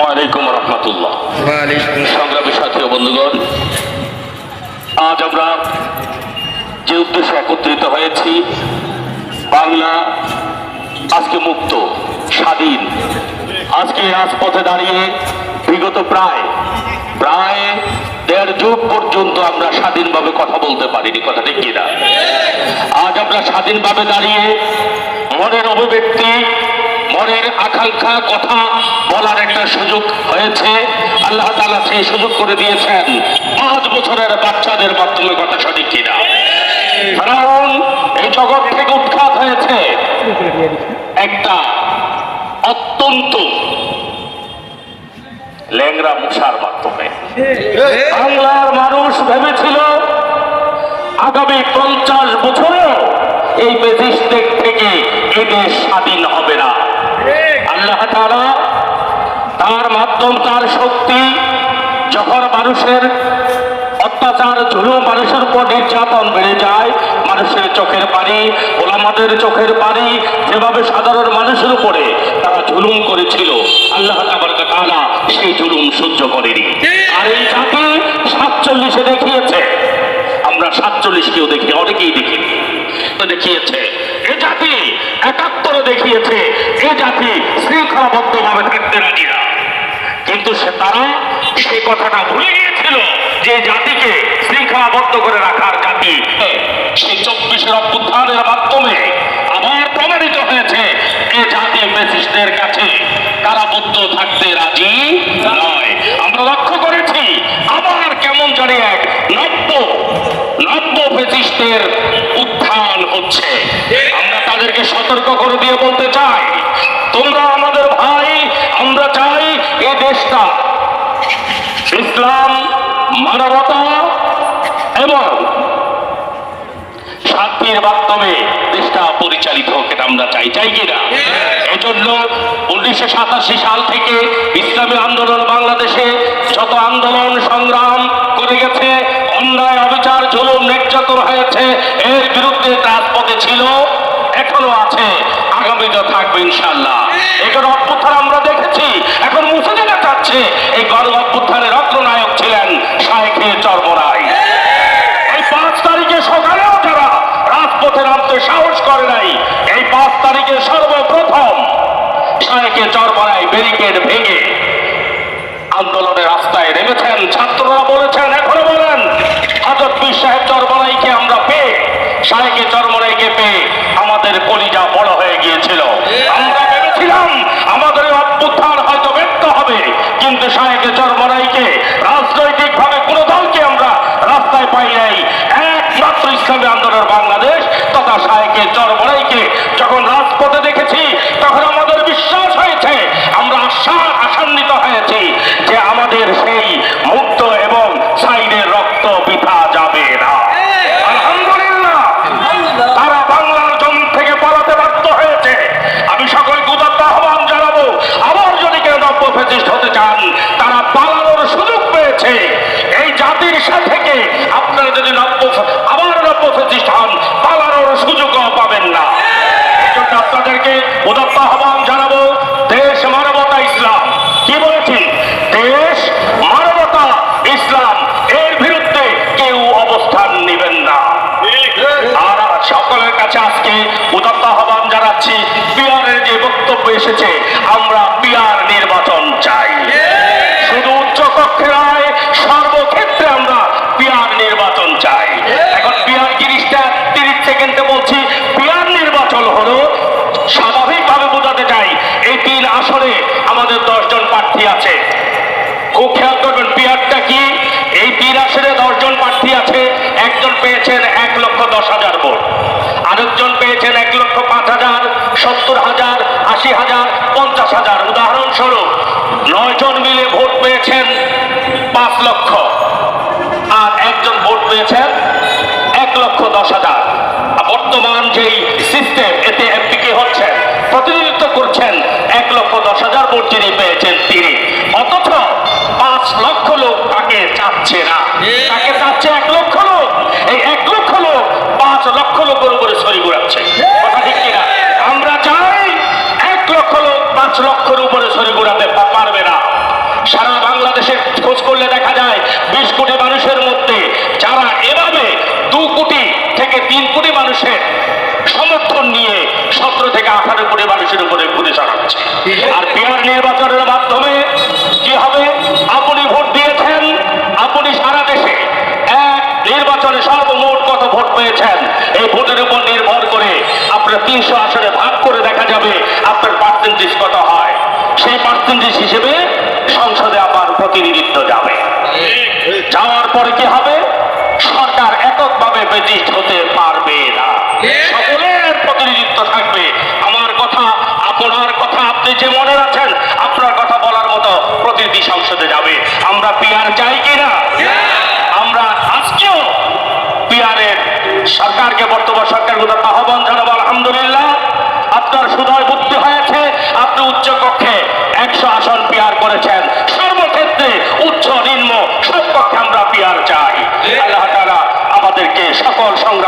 ওয়ালাইকুম রহমতুল্লাহ সংগ্রামী সাথী বন্ধুগণ আজ আমরা যে উদ্দেশ্যে একত্রিত হয়েছি বাংলা আজকে মুক্ত স্বাধীন। আজকে রাজপথে দাঁড়িয়ে বিগত প্রায় প্রায় দেড় যুগ পর্যন্ত আমরা স্বাধীনভাবে কথা বলতে পারিনি কথা ঠিক কিনা? আজ আমরা স্বাধীনভাবে দাঁড়িয়ে মনের অভিব্যক্তি মনের আকাঙ্ক্ষা কথা বলার একটা সুযোগ হয়েছে। আল্লাহ তালা সেই সুযোগ করে দিয়েছেন। পাঁচ বছরের বাচ্চাদের মাধ্যমে কথা সঠিক কিনা। কারণ এই জগৎ থেকে উৎখাত হয়েছে একটা অত্যন্ত ল্যাংরা মশার মাধ্যমে। বাংলার মানুষ ভেবেছিল আগামী পঞ্চাশ বছরেও এই ব্রিটিশদের থেকে এ দেশ স্বাধীন হবে না। আল্লাহ তারা তার মাধ্যম, তার শক্তি, যখন মানুষের অত্যাচার, জুলুম মানুষের উপর নির্যাতন বেড়ে যায়, মানুষের চোখের পানি, ওলামাদের চোখের পানি, যেভাবে সাধারণ মানুষের উপরে তারা জুলুম করেছিল, আল্লাহ তাআলা সেই জুলুম সহ্য করেনি। আর এই জাতি সাতচল্লিশে দেখিয়েছে। আমরা সাতচল্লিশকেও দেখি, অনেকেই দেখি দেখিয়েছে। এ জাতি একাত্তরে দেখিয়েছে। এ জাতি শৃঙ্খলাবদ্ধভাবে থাকতে রাজি না। কিন্তু সে তারা সেই কথাটা ভুলে গিয়েছিল যে জাতিকে শৃঙ্খলাবদ্ধ করে রাখার জাতি সেই চব্বিশের অভ্যুত্থানের মাধ্যমে আবার প্রমাণিত হয়েছে এ জাতি ব্রিটিশদের কাছে কারাবদ্ধ থাকতে রাজি নয়। আমরা লক্ষ্য করেছি আবার কেমন জানি এক নব্য নব্য ব্রিটিশদের উত্থান হচ্ছে আমরা তাদেরকে সতর্ক করে দিয়ে বলতে চাই তোমরা আমাদের ভাই আমরা চাই এ দেশটা ইসলাম মানবতা এবং শান্তির মাধ্যমে দেশটা পরিচালিত হোক এটা আমরা চাই। চাই কিনা এই জন্য উনিশশো সাতাশি সাল থেকে ইসলামী আন্দোলন বাংলাদেশে যত আন্দোলন সংগ্রাম করে গেছে, অন্যায় অবিচার, জুলুম, নির্যাতন হয়েছে, এর বিরুদ্ধে তার রাজপথে ছিল, এখনও আছে, আগামীতে থাকবে ইনশাল্লাহ এখানে অভ্যুত্থান আমরা দেখেছি। এখন মুছে চাচ্ছে এই গণ অভ্যুত্থানের অগ্রনায়ক ছিলেন শাহেখে চর্মরাই এই পাঁচ তারিখে সকালেও যারা রাজপথে নামতে সাহস করে নাই, এই পাঁচ তারিখে সর্বপ্রথম শাহেকে চরমরাই ব্যারিকেড ভেঙে আন্দোলনের রাস্তায় নেমেছেন। ছাত্ররা বলেছেন, এখনও বলেন হজরত পীর সাহেব চরমরাইকে আমরা পেয়ে শাহেকে চরমরাইকে পেয়ে আমাদের কলিজা বড় হয়ে গিয়েছিল আমরা ভেবেছিলাম আমাদের এই অভ্যুত্থান হয়তো ব্যর্থ হবে কিন্তু শাহেকে চরমরাইকে রাজনৈতিক ভাবে কোনো দলকে আমরা রাস্তায় পাই নাই। একমাত্র ইসলামী আন্দোলন বাংলাদেশ তথা সাহেকে চরমরাইকে এসেছে, আমরা পিয়ার নির্বাচন চাই। শুধু উচ্চ কক্ষে নয়, সর্বক্ষেত্রে আমরা পিয়ার নির্বাচন চাই। এখন পিয়ার জিনিসটা তিরিশ সেকেন্ডে বলছি পিয়ার নির্বাচন হলো স্বাভাবিকভাবে বোঝাতে চাই, এই তিন আসনে আমাদের দশজন প্রার্থী আছে। খুব খেয়াল করবেন পিয়ারটা কি? এই তিন আসনে দশজন প্রার্থী আছে, একজন পেয়েছেন এক লক্ষ দশ হাজার ভোট। আরেকজন পেয়েছেন এক লক্ষ পাঁচ হাজার, সত্তর হাজার আশি হাজার, পঞ্চাশ হাজার। উদাহরণস্বরূপ নয় জন মিলে ভোট পেয়েছেন পাঁচ লক্ষ। আর একজন ভোট পেয়েছেন এক লক্ষ দশ হাজার। বর্তমান যেই সিস্টেম এতে এমপিকে হচ্ছেন প্রতিনিধিত্ব করছেন এক লক্ষ দশ হাজার ভোট যিনি পেয়েছেন তিনি। অথচ পাঁচ লক্ষ লোক তাকে চাচ্ছে না। আর পিয়ার নির্বাচনের মাধ্যমে কি হবে আপনি ভোট দিয়েছেন? আপনি সারা দেশে এক নির্বাচনে সর্বমোট কত ভোট পেয়েছেন? এই ভোটের উপর নির্ভর করে আপনার তিনশো আসনে ভাগ করে দেখা যাবে আপনার পার্সেন্টেজ কত হয়। সেই পার্সেন্টেজ হিসেবে সংসদে আবার প্রতিনিধিত্ব যাবে। যাওয়ার পরে কি হবে? সরকার এককভাবে ব্রিটিশ হতে পারবে না। আপনি যে মনে আছেন আপনার কথা বলার মতো প্রতিনিধি সংসদে যাবে। আমরা পিয়ার চাই কি না? আমরা আজকেও পিয়ারের সরকারকে বর্তমান সরকার কোথাও আহ্বান জানাব আলহামদুলিল্লাহ। আপনার সুদয় বুদ্ধি হয়েছে আপনি উচ্চ কক্ষে একশো আসন পিয়ার করেছেন। সর্বক্ষেত্রে উচ্চ নিম্ন সব কক্ষে আমরা পিয়ার চাই। আল্লাহ তারা আমাদেরকে সকল সংগ্রাম